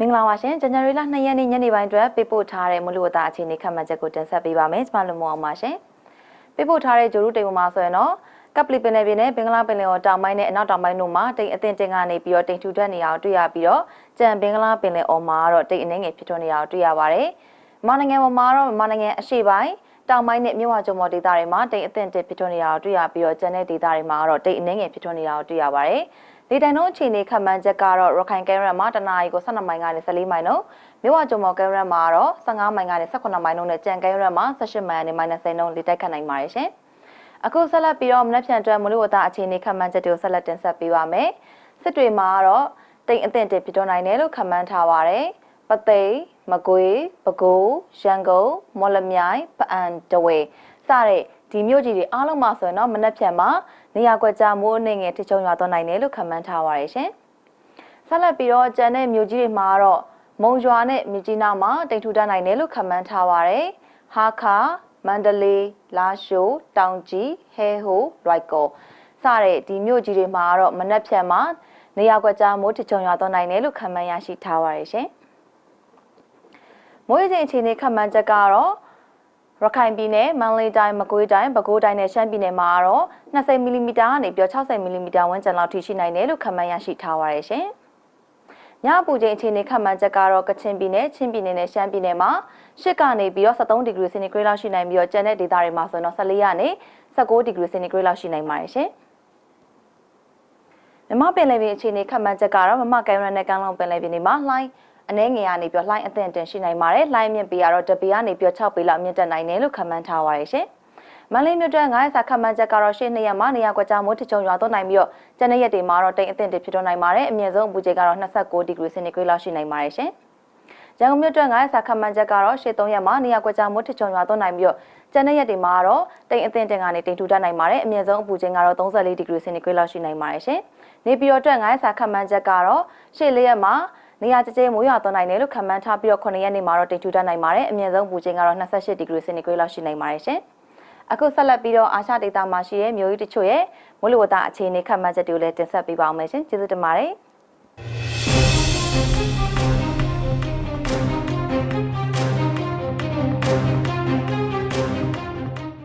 မင်္ဂလာပါရှင်ဇန်နဝါရီလ2ရက်နေ့ညနေပိုင်းအတွက်ပေးပို့ထားတဲ့မလူဝတာအခြေအနေခန့်မှန်းချက်ကိုတင်ဆက်ပေးပါမယ်ကျွန်မလူမောအောင်ပါရှင်ပေးပို့ထားတဲ့ဂျိုရုတိမ်ပေါ်မှာဆိုရင်တော့ကပ်ပလီပင်လယ်ပြင်နဲ့ဘင်္ဂလားပင်လယ်ော်တောင်ပိုင်းနဲ့အနောက်တောင်ပိုင်းတို့မှာတိမ်အသင့်တင်ကနေပြီးတော့တိမ်ထူထပ်နေအောင်တွေ့ရပြီးတော့ကြံဘင်္ဂလားပင်လယ်ော်မှာတော့တိမ်အနှဲငယ်ဖြစ်ထွန်းနေအောင်တွေ့ရပါတယ်မြန်မာနိုင်ငံပေါ်မှာတော့မြန်မာနိုင်ငံအရှေ့ပိုင်းတောင်ပိုင်းနဲ့မြဝကျုံမော်ဒေသတွေမှာတိမ်အသင့်တက်ဖြစ်ထွန်းနေတာကိုတွေ့ရပြီးတော့ကျန်တဲ့ဒေသတွေမှာတော့တိမ်အနှဲငယ်ဖြစ်ထွန်းနေတာကိုတွေ့ရပါတယ်။ ဒေတိုင်တို့အခြေအနေခန့်မှန်းချက်ကတော့ရခိုင်ကဲရန်မှာတနအီကို12မိုင်ကနေ14မိုင်နှုန်းမြဝကျုံမော်ကဲရန်မှာတော့15မိုင်ကနေ18မိုင်နှုန်းနဲ့ကြံကဲရန်မှာ18မိုင်ကနေ -10 နှုန်းလေတိုက်ခတ်နိုင်ပါတယ်ရှင်။အခုဆက်လက်ပြီးတော့မနက်ဖြန်အတွက်မလို့ဝတာအခြေအနေခန့်မှန်းချက်တွေကိုဆက်လက်တင်ဆက်ပေးပါမယ်။စစ်တွေမှာတော့တိမ်အသင့်တက်ဖြစ်ထွန်းနိုင်တယ်လို့ခန့်မှန်းထားပါတယ်။ပသိမ်မကွေးပဲခူးရန်ကုန်မော်လမြိုင်ပအံတဝေစတဲ့ ဒီမြို့ကြီးတွေအားလုံးမှာဆိုရင်တော့မနက်ဖြန်မှာနေရာကွက်ကြားမိုးအနေငယ်ထချုံရွာသွန်းနိုင်တယ်လို့ခန့်မှန်းထားပါရရှင်။ဆက်လက်ပြီးတော့ကျန်တဲ့မြို့ကြီးတွေမှာတော့မုံရွာနဲ့မြကြီးနားမှာတိမ်ထူတတ်နိုင်တယ်လို့ခန့်မှန်းထားပါရယ်။ဟာခါမန္တလေးလာရှိုးတောင်ကြီးဟဲဟိုရိုက်ကောစတဲ့ဒီမြို့ကြီးတွေမှာတော့မနက်ဖြန်မှာနေရာကွက်ကြားမိုးထချုံရွာသွန်းနိုင်တယ်လို့ခန့်မှန်းရရှိထားပါရရှင်။မိုးရေချိန်အခြေအနေခန့်မှန်းချက်ကတော့ ရခိုင်ပြည်နယ်မန္တလေးတိုင်းမကွေးတိုင်းပဲခူးတိုင်းနဲ့ရှမ်းပြည်နယ်မှာတော့20မီလီမီတာကနေပြီး60မီလီမီတာဝန်းကျင်လောက်ထိရှိနိုင်တယ်လို့ခန့်မှန်းရရှိထားပါရရှင်။ညအပူချိန်အခြေအနေခန့်မှန်းချက်ကတော့ကချင်ပြည်နယ်ချင်းပြည်နယ်နဲ့ရှမ်းပြည်နယ်မှာ10ကနေပြီးတော့73ဒီဂရီစင်တီဂရိတ်လောက်ရှိနိုင်ပြီးတော့ကျန်တဲ့ဒေသတွေမှာဆိုရင်တော့14ကနေ19ဒီဂရီစင်တီဂရိတ်လောက်ရှိနိုင်ပါတယ်ရှင်။မြမပင်လယ်ပြင်အခြေအနေခန့်မှန်းချက်ကတော့မမကင်ရန်နဲ့ကမ်းလွန်ပင်လယ်ပြင်တွေမှာလှိုင်း အနှဲငယ်ကနေပြီးလှိုင်းအသင့်တင်ရှိနိုင်ပါတယ်လှိုင်းမြင့်ပေကတော့တပေကနေပြီး6ပေလောက်မြင့်တက်နိုင်တယ်လို့ခန့်မှန်းထားပါရရှင်မန္တလေးမြို့တွင်း900စာခန့်မှန်းချက်ကတော့ရှေ့နှစ်ရက်မှာနေရာကွက်ကြားမိုးထချုံရွာသွန်းနိုင်ပြီးတော့ကျန်တဲ့ရက်တွေမှာတော့တိမ်အသင့်တွေဖြစ်တော့နိုင်ပါတယ်အမြင့်ဆုံးအပူချိန်ကတော့29ဒီဂရီစင်တီဂရိတ်လောက်ရှိနိုင်ပါတယ်ရှင်ရန်ကုန်မြို့တွင်း900စာခန့်မှန်းချက်ကတော့ရှေ့3ရက်မှာနေရာကွက်ကြားမိုးထချုံရွာသွန်းနိုင်ပြီးတော့ကျန်တဲ့ရက်တွေမှာတော့တိမ်အသင့်တင်ကနေတိမ်ထူထပ်နိုင်ပါတယ်အမြင့်ဆုံးအပူချိန်ကတော့34ဒီဂရီစင်တီဂရိတ်လောက်ရှိနိုင်ပါတယ်ရှင်နေပြည်တော်အတွက်900စာခန့်မှန်းချက်ကတော့ရှေ့လေးရက်မှာ နေရာကျကျမိုးရွာသွန်းနိုင်တယ်လို့ခန့်မှန်းထားပြီးတော့9ရက်နေ့မှာတော့တိမ်ထူထပ်နိုင်ပါတယ်အမြင့်ဆုံးပူချိန်ကတော့28ဒီဂရီစင်တီဂရိတ်လောက်ရှိနိုင်ပါတယ်ရှင်အခုဆက်လက်ပြီးတော့အာရှဒေသမှာရှိတဲ့မြို့ကြီးတချို့ရဲ့မိုးလေဝသအခြေအနေခန့်မှန်းချက်တွေကိုလည်းတင်ဆက်ပေးပါအောင်မယ်ရှင်ကျေးဇူးတင်ပါတယ်